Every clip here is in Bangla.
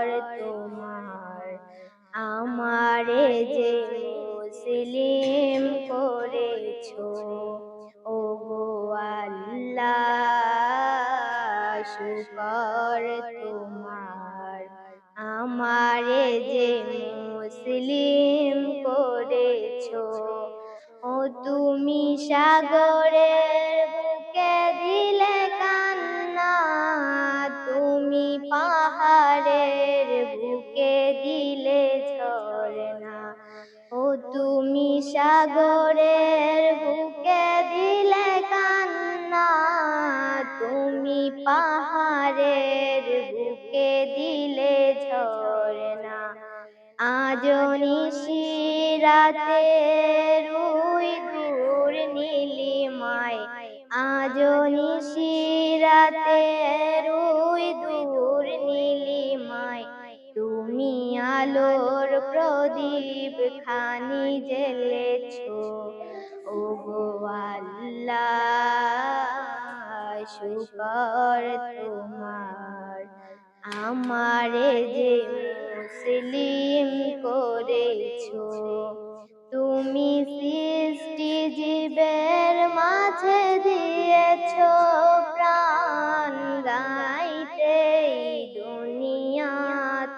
শুকর তোমার, আমারে যে মুসলিম করেছ, ওগো আল্লাহ, শুকর তোমার। আমারে যে মুসলিম করেছ, ও তুমি সাগরের তুমি সাগরের বুকে দিলে কান্না, তুমি পাহাড়ের বুকে দিলে ঝরনা আজনি শিরাতে রুই দূর নীলিমায় আজনি শিরাতে রুই আলোর প্রদীপ খানি জেলেছ ও গো আল্লাহ শুকর তোমার। আমারে যে মুসলিম করেছ তুমি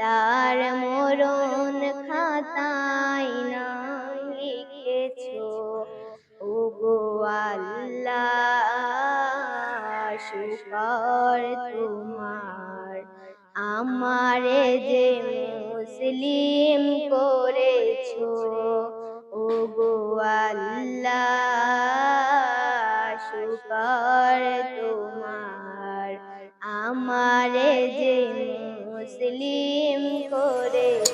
তার মরণ খাতায় নাম লিখেছো ওগো আল্লাহ তোমার। আমারে যে মুসলিম করেছ, ওগো আল্লাহ, শুকর তোমার। আমারে যে মুসলিম করেছ